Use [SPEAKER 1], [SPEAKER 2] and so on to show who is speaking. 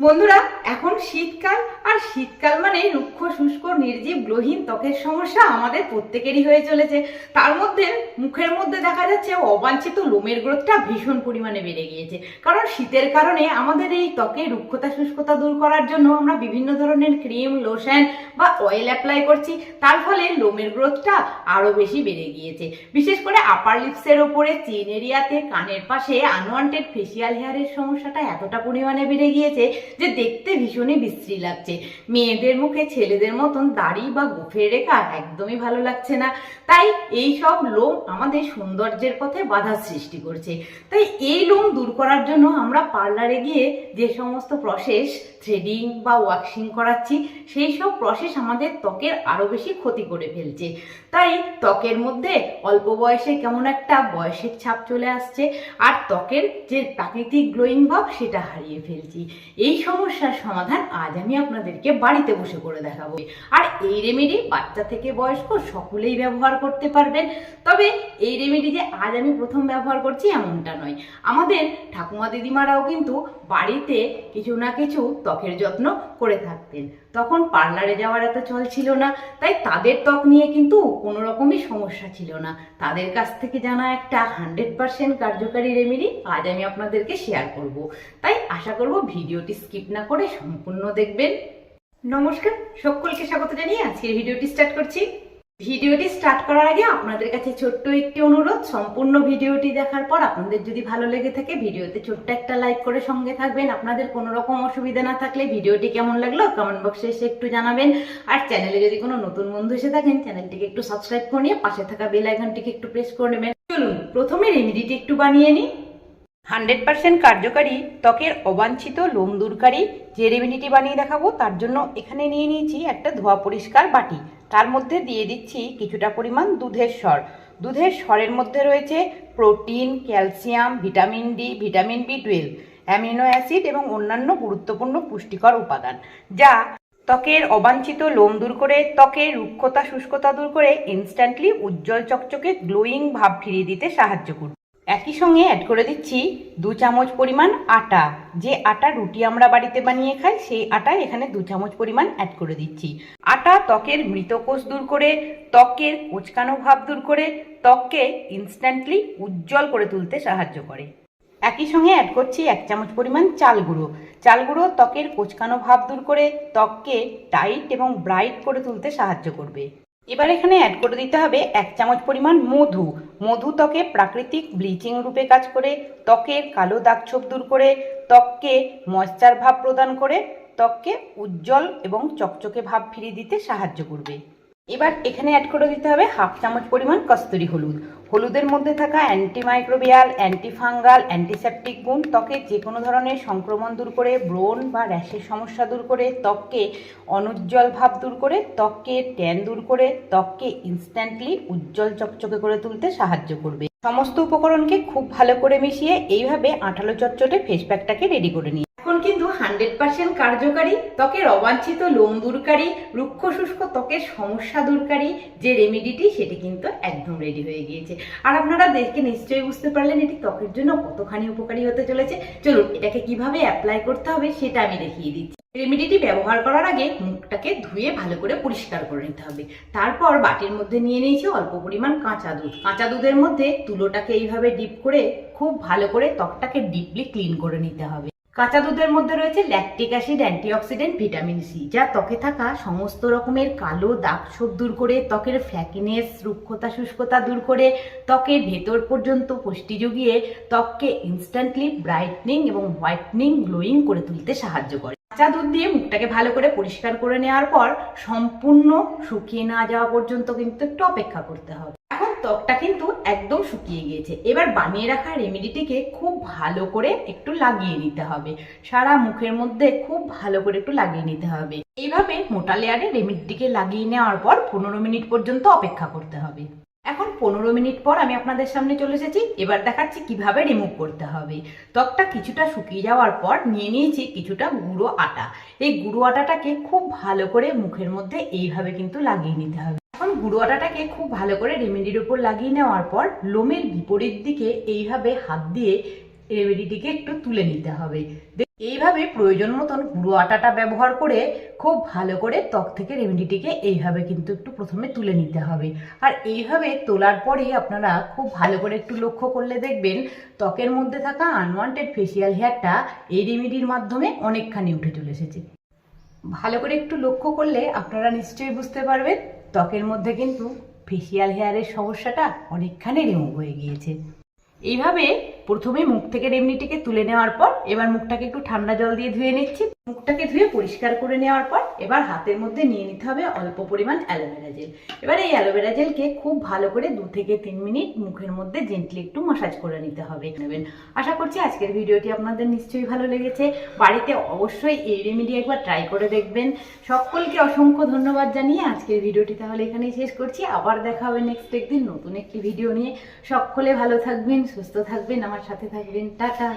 [SPEAKER 1] বন্ধুরা, এখন শীতকাল, আর শীতকাল মানে রুক্ষ, শুষ্ক, নির্জীব গ্রহীন ত্বকের সমস্যা আমাদের প্রত্যেকেরই হয়ে চলেছে। তার মধ্যে, মুখের মধ্যে দেখা যাচ্ছে অবাঞ্ছিত লোমের গ্রোথটা ভীষণ পরিমাণে বেড়ে গিয়েছে। কারণ শীতের কারণে আমাদের এই ত্বকে রুক্ষতা, শুষ্কতা দূর করার জন্য আমরা বিভিন্ন ধরনের ক্রিম, লোশন বা অয়েল অ্যাপ্লাই করছি। তার ফলে লোমের গ্রোথটা আরও বেশি বেড়ে গিয়েছে। বিশেষ করে আপার লিপসের ওপরে, চেন এরিয়াতে, কানের পাশে আনওয়ান্টেড ফেসিয়াল হেয়ারের সমস্যাটা এতটা পরিমাণে বেড়ে গিয়েছে যে দেখতে ভীষণই বিশ্রী লাগছে। মেয়েদের মুখে ছেলেদের মতন দাড়ি বা গোফের রেখা একদমই ভালো লাগছে না। তাই এই সব লোম আমাদের সৌন্দর্যের পথে বাধা সৃষ্টি করছে। তাই এই লোম দূর করার জন্য আমরা পার্লারে গিয়ে যে সমস্ত প্রসেস থ্রেডিং বা ওয়াক্সিং করাচ্ছি, সেই সব প্রসেস আমাদের ত্বকের আরও বেশি ক্ষতি করে ফেলছে। তাই ত্বকের মধ্যে অল্প বয়সে কেমন একটা বয়সের ছাপ চলে আসছে, আর ত্বকের যে প্রাকৃতিক গ্লোয়িং ভাব সেটা হারিয়ে ফেলছি। এই সমস্যার সমাধান আজ আমি আপনাদেরকে বাড়িতে বসে করে দেখাবো। আর এই রেমেডি বাচ্চা থেকে বয়স্ক সকলেই ব্যবহার করতে পারবেন। তবে এই রেমেডি যে আজ আমি প্রথম ব্যবহার করছি এমনটা নয়। আমাদের ঠাকুমা দিদিমারাও কিন্তু বাড়িতে কিছু না কিছু ত্বকের যত্ন করে থাকতেন। তখন পার্লারে যাওয়ার এত চল ছিল না, তাই তাদের ত্বক নিয়ে কিন্তু কোনো রকমই সমস্যা ছিল না। তাদের কাছ থেকে জানা একটা হান্ড্রেড পারসেন্ট কার্যকারী রেমেডি আজ আমি আপনাদেরকে শেয়ার করব। তাই আশা করব ভিডিওটি স্কিপ না করে সম্পূর্ণ দেখবেন। নমস্কার, সকলকে স্বাগত জানিয়ে আজকের ভিডিওটি স্টার্ট করছি। ভিডিওটি স্টার্ট করার আগে আপনাদের কাছে ছোট্ট একটি অনুরোধ, সম্পূর্ণ ভিডিওটি দেখার পর আপনাদের যদি ভালো লেগে থাকে, ভিডিওতে ছোট্ট একটা লাইক করে সঙ্গে থাকবেন। আপনাদের কোনো রকম অসুবিধা না থাকলে ভিডিওটি কেমন লাগল কমেন্ট বক্সে এসে একটু জানাবেন। আর চ্যানেলে যদি কোনো নতুন বন্ধু এসে থাকেন, চ্যানেলটিকে একটু সাবস্ক্রাইব করে নিয়ে পাশে থাকা বেল আইকনটিকে একটু প্রেস করে নেবেন। চলুন, প্রথমে রেমেডিটি একটু বানিয়ে নিই। হান্ড্রেড পার্সেন্ট কার্যকারী ত্বকের অবাঞ্ছিত লোম দূরকারী যে রেমেডিটি বানিয়ে দেখাবো, তার জন্য এখানে নিয়ে নিয়েছি একটা ধোয়া পরিষ্কার বাটি। তার মধ্যে দিয়ে দিচ্ছি কিছুটা পরিমাণ দুধের স্বর। দুধের স্বরের মধ্যে রয়েছে protein, calcium, vitamin D, vitamin B twelve, amino acid এবং অন্যান্য গুরুত্বপূর্ণ পুষ্টিকর উপাদান, যা ত্বকের অবাঞ্ছিত লোম দূর করে, ত্বকের রুক্ষতা, শুষ্কতা দূর করে ইনস্ট্যান্টলি উজ্জ্বল চকচকে গ্লোয়িং ভাব ফিরিয়ে দিতে সাহায্য করবে। একই সঙ্গে অ্যাড করে দিচ্ছি দু চামচ পরিমাণ আটা। যে আটা রুটি আমরা বাড়িতে বানিয়ে খাই, সেই আটায় এখানে দু চামচ পরিমাণ অ্যাড করে দিচ্ছি। আটা ত্বকের মৃতকোষ দূর করে ত্বকের কোচকানো ভাব দূর করে, ত্বককে ইনস্ট্যান্টলি উজ্জ্বল করে তুলতে সাহায্য করে। একই সঙ্গে অ্যাড করছি এক চামচ পরিমাণ চাল গুঁড়ো। চাল গুঁড়ো ত্বকের কোচকানো ভাব দূর করে, ত্বককে টাইট এবং ব্রাইট করে তুলতে সাহায্য করবে। এবার এখানে অ্যাড করে দিতে হবে এক চামচ পরিমাণ মধু। মধু ত্বকে প্রাকৃতিক ব্লিচিং রূপে কাজ করে, ত্বকের কালো দাগছোপ দূর করে, ত্বককে ময়শ্চার ভাব প্রদান করে, ত্বককে উজ্জ্বল এবং চকচকে ভাব ফিরিয়ে দিতে সাহায্য করবে। এবার এখানে অ্যাড করে দিতে হবে হাফ চামচ পরিমাণ কস্তুরি হলুদ। হলুদের মধ্যে থাকা অ্যান্টিমাইক্রোবিয়াল অ্যান্টিফাঙ্গাল অ্যান্টিসেপটিক গুণ ত্বকে যে কোনো ধরনের সংক্রমণ দূর করে, ব্রণ বা র্যাশের সমস্যা দূর করে, ত্বককে অনুজ্জ্বল ভাব দূর করে, ত্বককে ট্যান দূর করে, ত্বককে ইনস্ট্যান্টলি উজ্জ্বল চকচকে করে তুলতে সাহায্য করবে। সমস্ত উপকরণকে খুব ভালো করে মিশিয়ে এইভাবে আঠালো চটচটে ফেস প্যাকটাকে রেডি করে নিই কিন্তু হান্ড্রেড পার্সেন্ট কার্যকারী ত্বকের অবাঞ্ছিত লোম দূরকারী, রুক্ষ শুষ্ক ত্বকের সমস্যা দূরকারী যে রেমেডিটি সেটি কিন্তু একদম রেডি হয়ে গিয়েছে। আর আপনারা দেখে নিশ্চয়ই বুঝতে পারলেন এটি ত্বকের জন্য কতখানি উপকারী হতে চলেছে। চলুন, এটাকে কীভাবে অ্যাপ্লাই করতে হবে সেটা আমি দেখিয়ে দিচ্ছি। রেমেডিটি ব্যবহার করার আগে মুখটাকে ধুয়ে ভালো করে পরিষ্কার করে নিতে হবে। তারপর বাটির মধ্যে নিয়ে নিয়েছি অল্প পরিমাণ কাঁচা দুধ। কাঁচা দুধের মধ্যে তুলোটাকে এইভাবে ডিপ করে খুব ভালো করে ত্বকটাকে ডিপলি ক্লিন করে নিতে হবে। কাঁচা দুধের মধ্যে রয়েছে lactic acid antioxidant vitamin C যা ত্বকে থাকা সমস্ত রকমের কালো দাগ ছোপ দূর করে, ত্বকের ফ্ল্যাকিনেস রুক্ষতা, শুষ্কতা দূর করে, ত্বকের ভেতর পর্যন্ত পুষ্টি জুগিয়ে ত্বককে ইনস্ট্যান্টলি ব্রাইটনিং এবং হোয়াইটনিং গ্লোয়িং করে তুলতে সাহায্য করে। কাঁচা দুধ দিয়ে মুখটাকে ভালো করে পরিষ্কার করে নেওয়ার পর সম্পূর্ণ শুকিয়ে না যাওয়া পর্যন্ত কিন্তু একটু অপেক্ষা করতে হবে। ত্বকটা কিন্তু একদম শুকিয়ে গিয়েছে। এবার বানিয়ে রাখা রেমেডিটিকে খুব ভালো করে একটু লাগিয়ে নিতে হবে। সারা মুখের মধ্যে খুব ভালো করে একটু লাগিয়ে নিতে হবে। এইভাবে মোটা লেয়ারে রেমেডিটিকে লাগিয়ে নেওয়ার পর পনেরো মিনিট পর্যন্ত অপেক্ষা করতে হবে। এখন পনেরো মিনিট পর আমি আপনাদের সামনে চলে এসেছি। এবার দেখাচ্ছি কীভাবে রিমুভ করতে হবে। ত্বকটা কিছুটা শুকিয়ে যাওয়ার পর নিয়ে নিয়েছি কিছুটা গুঁড়ো আটা। এই গুঁড়ো আটাটাকে খুব ভালো করে মুখের মধ্যে এইভাবে কিন্তু লাগিয়ে নিতে হবে। এখন গুঁড়ো আটাটাকে খুব ভালো করে রেমেডির উপর লাগিয়ে নেওয়ার পর লোমের বিপরীত দিকে এইভাবে হাত দিয়ে রেমেডিটিকে একটু তুলে নিতে হবে। এইভাবে প্রয়োজন মতন গুঁড়ো আটাটা ব্যবহার করে খুব ভালো করে ত্বক থেকে রেমেডিটিকে এইভাবে কিন্তু একটু প্রথমে তুলে নিতে হবে। আর এইভাবে তোলার পরে আপনারা খুব ভালো করে একটু লক্ষ্য করলে দেখবেন ত্বকের মধ্যে থাকা আনওয়ান্টেড ফেসিয়াল হেয়ারটা এই রেমেডির মাধ্যমে অনেকখানি উঠে চলে এসেছে। ভালো করে একটু লক্ষ্য করলে আপনারা নিশ্চয়ই বুঝতে পারবেন। ত্বকের মধ্যে কিন্তু ফেসিয়াল হেয়ারের সমস্যাটা অনেকখানি রিমুভ হয়ে গিয়েছে। এইভাবে প্রথমে মুখ থেকে রেমনিটিকে তুলে নেওয়ার পর এবার মুখটাকে একটু ঠান্ডা জল দিয়ে ধুয়ে নিচ্ছি। মুখটাকে ধুয়ে পরিষ্কার করে নেওয়ার পর এবার হাতের মধ্যে নিয়ে নিতে হবে অল্প পরিমাণ অ্যালোভেরা জেল। এবার এই অ্যালোভেরা জেলকে খুব ভালো করে দু থেকে তিন মিনিট মুখের মধ্যে জেন্টলি একটু মাসাজ করে নিতে হবে। নেবেন। আশা করছি আজকের ভিডিওটি আপনাদের নিশ্চয়ই ভালো লেগেছে। বাড়িতে অবশ্যই এই রেমেডি একবার ট্রাই করে দেখবেন। সকলকে অসংখ্য ধন্যবাদ জানিয়ে আজকের ভিডিওটি তাহলে এখানেই শেষ করছি। আবার দেখা হবে নেক্সট একদিন নতুন একটি ভিডিও নিয়ে। সকলে ভালো থাকবেন, সুস্থ থাকবেন। আমার সাথে থাকবেন, টাটা।